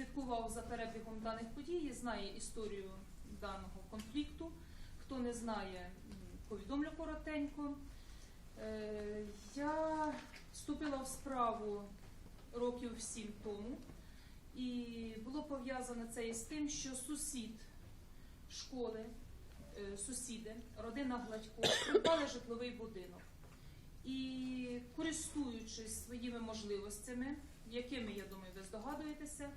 слідкував за перебігом даних подій, знає історію даного конфлікту. Хто не знає, повідомлю коротенько. Е, Я вступила в справу років сім тому, і було пов'язане це із тим, що сусід школи, е, сусіди, родина Гладько, придбали житловий будинок. І користуючись своїми можливостями, якими, я думаю, ви здогадуєтеся,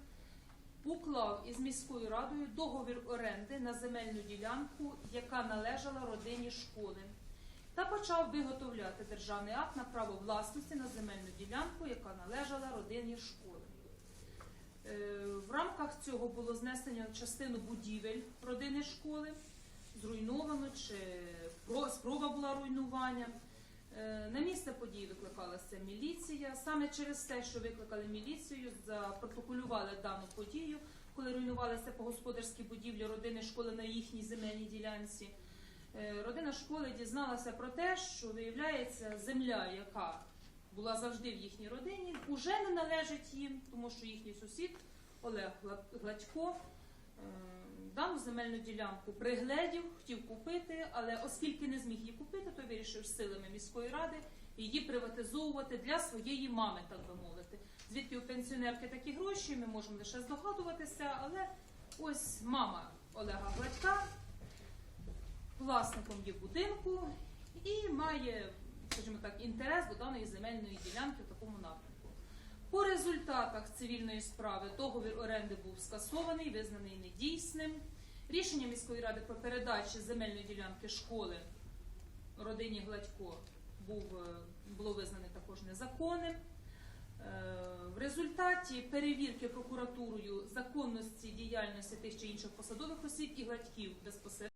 уклав із міською радою договір оренди на земельну ділянку, яка належала родині школи, та почав виготовляти державний акт на право власності на земельну ділянку, яка належала родині школи. Е, В рамках цього було знесено частину будівель родини школи, зруйновано чи спроба була руйнування. Е, На місце події викликалася міліція. Саме через те, що викликали міліцію, запротоколювали дану подію, коли руйнувалися по господарській будівлі родини школи на їхній земельній ділянці. Е, Родина школи дізналася про те, що виявляється земля, яка була завжди в їхній родині, уже не належить їм, тому що їхній сусід Олег Гладько е, земельну ділянку пригледів, хотів купити, але оскільки не зміг її купити, то вирішив силами міської ради її приватизовувати для своєї мами, так би мовити. Звідки у пенсіонерки такі гроші, ми можемо лише здогадуватися, але ось мама Олега Гладька власником є будинку і має, скажімо так, інтерес до даної земельної ділянки в такому напрямку. По результатах цивільної справи договір оренди був скасований, визнаний недійсним. Рішення міської ради про передачу земельної ділянки школи родині Гладько був, е, було визнане також незаконним. Е, В результаті перевірки прокуратурою законності діяльності тих чи інших посадових осіб і гладьків безпосередньо.